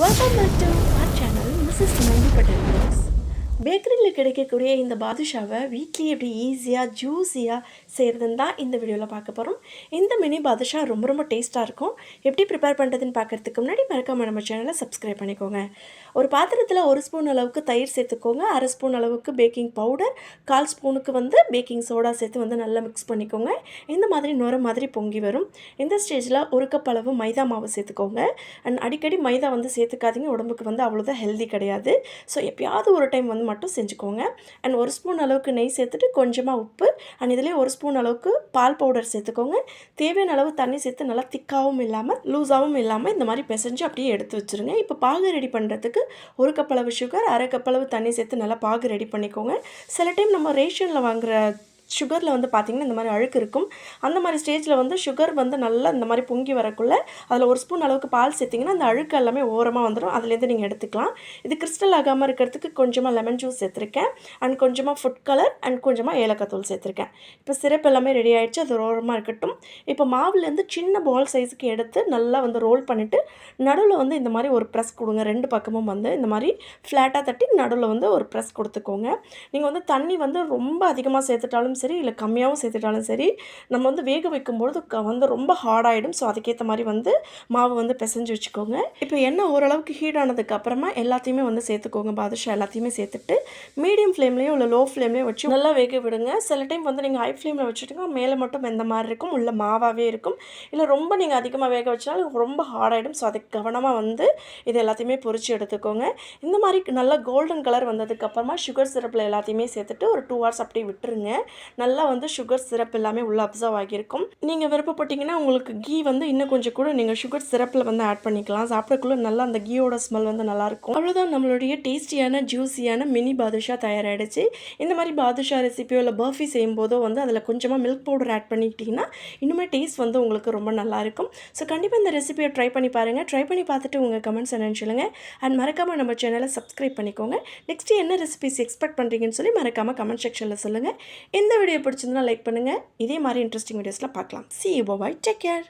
Welcome back to our channel Mrs Nambi Patel vlogs. பேக்கரியில் கிடைக்கக்கூடிய இந்த பாதுஷாவை வீட்லேயே எப்படி ஈஸியாக ஜூஸியாக செய்கிறதுன்னு தான் இந்த வீடியோவில் பார்க்க போகிறோம் இந்த மினி பாதுஷா ரொம்ப ரொம்ப டேஸ்ட்டாக இருக்கும். எப்படி ப்ரிப்பேர் பண்ணுறதுன்னு பார்க்கறதுக்கு முன்னாடி மறக்காம நம்ம சேனலை சப்ஸ்கிரைப் பண்ணிக்கோங்க. ஒரு பாத்திரத்தில் ஒரு ஸ்பூன் அளவுக்கு தயிர் சேர்த்துக்கோங்க. அரை ஸ்பூன் அளவுக்கு பேக்கிங் பவுடர் கால் ஸ்பூனுக்கு வந்து பேக்கிங் சோடா சேர்த்து வந்து நல்லா மிக்ஸ் பண்ணிக்கோங்க. இந்த மாதிரி நுர மாதிரி பொங்கி வரும். இந்த ஸ்டேஜில் ஒரு கப் அளவு மைதா மாவு சேர்த்துக்கோங்க. அண்ட் அடிக்கடி மைதா வந்து சேர்த்துக்காதீங்க. உடம்புக்கு வந்து அவ்வளோதான் ஹெல்தி கிடையாது. ஸோ எப்பயாவது ஒரு டைம் வந்து மட்டும் செஞ்சுக்கோங்க. அண்ட் ஒரு ஸ்பூன் அளவுக்கு நெய் சேர்த்துட்டு கொஞ்சமாக உப்பு. அண்ட் இதுலேயே ஒரு ஸ்பூன் அளவுக்கு பால் பவுடர் சேர்த்துக்கோங்க. தேவையான அளவு தண்ணி சேர்த்து நல்லா திக்காகவும் இல்லாமல் லூஸாகவும் இல்லாமல் இந்த மாதிரி பிசைஞ்சு அப்படியே எடுத்து வச்சுருங்க. இப்போ பாகு ரெடி பண்ணுறதுக்கு ஒரு கப் அளவு சுகர் அரை கப் அளவு தண்ணி சேர்த்து நல்லா பாகு ரெடி பண்ணிக்கோங்க. சில டைம் நம்ம ரேஷனில் வாங்குகிற சுகரில் வந்து பார்த்திங்கன்னா இந்த மாதிரி அழுக்கு இருக்கும். அந்த மாதிரி ஸ்டேஜில் வந்து சுகர் வந்து நல்லா இந்த மாதிரி பொங்கி வரக்குள்ளே அதில் ஒரு ஸ்பூன் அளவுக்கு பால் சேர்த்திங்கன்னா அந்த அழுக்கு எல்லாமே ஓரமாக வந்துடும் அதுலேருந்து நீங்கள் எடுத்துக்கலாம். இது கிறிஸ்டல் ஆகாமல் இருக்கிறதுக்கு கொஞ்சமாக லெமன் ஜூஸ் சேர்த்துருக்கேன். அண்ட் கொஞ்சமாக ஃபுட் கலர் அண்ட் கொஞ்சமாக ஏலக்காய் தூள் சேர்த்துருக்கேன். இப்போ சிரப் எல்லாமே ரெடி ஆகிடுச்சு அது ஓரமாக இருக்கட்டும். இப்போ மாவுலேருந்து சின்ன பால் சைஸுக்கு எடுத்து நல்லா வந்து ரோல் பண்ணிவிட்டு நடுவில் வந்து இந்த மாதிரி ஒரு ப்ரெஸ் கொடுங்க. ரெண்டு பக்கமும் வந்து இந்த மாதிரி ஃப்ளாட்டாக தட்டி நடுவில் வந்து ஒரு ப்ரெஸ் கொடுத்துக்கோங்க. நீங்கள் வந்து தண்ணி வந்து ரொம்ப அதிகமாக சேர்த்துட்டாலும் சரி இல்லை கம்மியாகவும் சேர்த்துட்டாலும் சரி நம்ம வந்து வேக வைக்கும்பொழுது க வந்து ரொம்ப ஹார்டாகிடும் ஸோ அதுக்கேற்ற மாதிரி வந்து மாவு வந்து பிசைஞ்சு வச்சுக்கோங்க. இப்போ எண்ணெய் ஓரளவுக்கு ஹீட் ஆனதுக்கு அப்புறமா எல்லாத்தையுமே வந்து சேர்த்துக்கோங்க. பாதுஷா எல்லாத்தையுமே சேர்த்துட்டு மீடியம் ஃப்ளேம்லேயும் இல்லை லோ ஃப்ளேம்லேயும் வச்சு நல்லா வேக விடுங்க. சில டைம் வந்து நீங்கள் ஹை ஃப்ளேமில் வச்சுட்டிங்கன்னா மேலே மட்டும் எந்த மாதிரி இருக்கும் உள்ள மாவாகவே இருக்கும். இல்லை ரொம்ப நீங்கள் அதிகமாக வேக வச்சாலும் ரொம்ப ஹார்டாகிடும் ஸோ அதுக்கு கவனமாக வந்து இது எல்லாத்தையுமே பொறிச்சு எடுத்துக்கோங்க. இந்த மாதிரி நல்லா கோல்டன் கலர் வந்ததுக்கப்புறமா சுகர் சிரப்பில் எல்லாத்தையுமே சேர்த்துட்டு ஒரு டூ ஹவர்ஸ் அப்படியே விட்டுருங்க. நல்லா வந்து சுகர் சிரப் எல்லாமே உள்ளே அப்சர்வ் ஆகியிருக்கும். நீங்கள் விருப்பப்பட்டீங்கன்னா உங்களுக்கு கீ வந்து இன்னும் கொஞ்சம் கூட நீங்கள் சுகர் சிரப்பில் வந்து ஆட் பண்ணிக்கலாம். சாப்பிடக்குள்ள நல்லா அந்த கீயோட ஸ்மெல் வந்து நல்லாயிருக்கும் அவ்வளோதான் நம்மளுடைய டேஸ்டியான ஜூஸியான மினி பாதுஷா தயாராகிடுச்சு இந்த மாதிரி பாதுஷா ரெசிபியோ இல்லை பர்ஃபி செய்யும்போதோ வந்து அதில் கொஞ்சமாக மில்க் பவுடர் ஆட் பண்ணிக்கிட்டிங்கன்னா இன்னுமே டேஸ்ட் வந்து உங்களுக்கு ரொம்ப நல்லாயிருக்கும் ஸோ கண்டிப்பாக இந்த ரெசிபியை ட்ரை பண்ணி பாருங்கள் ட்ரை பண்ணி பார்த்துட்டு உங்கள் கமெண்ட்ஸ் என்னன்னு சொல்லுங்கள் அண்ட் மறக்காமல் நம்ம சேனலை சப்ஸ்கிரைப் பண்ணிக்கோங்க. நெக்ஸ்ட் என்ன ரெசிபிஸ் எக்ஸ்பெக்ட் பண்ணுறீங்கன்னு சொல்லி மறக்காமல் கமெண்ட் செக்ஷனில் சொல்லுங்கள் இந்த வீடியோ பிடிச்சிருந்தா லைக் பண்ணுங்கள் இதே மாதிரி இன்ட்ரெஸ்டிங் வீடியோஸில் பார்க்கலாம். C bye take care